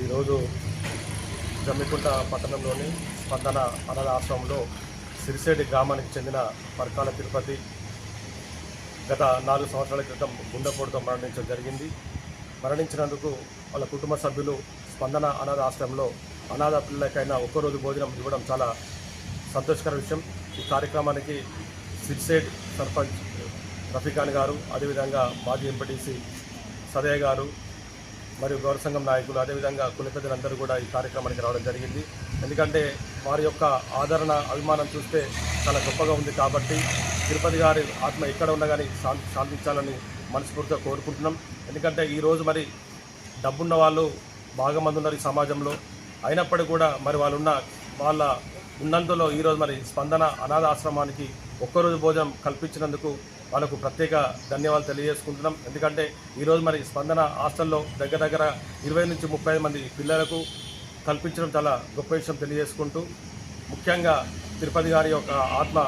ఈరోజు జమ్మికుంట పట్టణంలోని స్పందన అనాథ ఆశ్రమంలో సిరిసేడి గ్రామానికి చెందిన పర్కాల తిరుపతి గత నాలుగు సంవత్సరాల క్రితం గుండెపోటుతో మరణించడం జరిగింది. మరణించినందుకు వాళ్ళ కుటుంబ సభ్యులు స్పందన అనాథ ఆశ్రమంలో అనాథ పిల్లలకైనా ఒక్కరోజు భోజనం ఇవ్వడం చాలా సంతోషకర విషయం. ఈ కార్యక్రమానికి సిరిసేడ్ సర్పంచ్ రఫీఖాన్ గారు అదేవిధంగా మాజీ ఎంపీటీసీ సదయ్య గారు మరియు గౌరవ సంఘం నాయకులు అదేవిధంగా కుల పెద్దలందరూ కూడా ఈ కార్యక్రమానికి రావడం జరిగింది. ఎందుకంటే వారి యొక్క ఆదరణ అభిమానం చూస్తే చాలా గొప్పగా ఉంది కాబట్టి తిరుపతి గారి ఆత్మ ఎక్కడ ఉన్నా కానీ శాంతి శాంతించాలని మనస్ఫూర్తిగా కోరుకుంటున్నాం. ఎందుకంటే ఈరోజు మరి డబ్బున్న వాళ్ళు బాగా మంది ఉన్నారు ఈ సమాజంలో. అయినప్పటికీ కూడా మరి వాళ్ళున్న వాళ్ళ ఉన్నంతలో ఈరోజు మరి స్పందన అనాథ ఆశ్రమానికి ఒక్కరోజు భోజనం కల్పించినందుకు వాళ్ళకు ప్రత్యేక ధన్యవాదాలు తెలియజేసుకుంటున్నాం. ఎందుకంటే ఈరోజు మరి స్పందన హాస్టల్లో దగ్గర దగ్గర ఇరవై నుంచి ముప్పై మంది పిల్లలకు కల్పించడం చాలా గొప్ప విషయం తెలియజేసుకుంటూ ముఖ్యంగా తిరుపతి గారి యొక్క ఆత్మ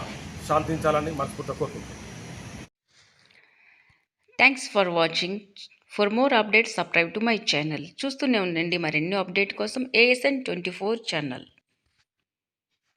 శాంతించాలని మనస్ఫూర్తిగా కోరుకుంటున్నాం. Thanks for watching for more updates subscribe to my channel చూస్తూనే ఉండండి మరెన్నో అప్డేట్ కోసం ఏఎస్ఎన్ ట్వంటీ ఫోర్ ఛానల్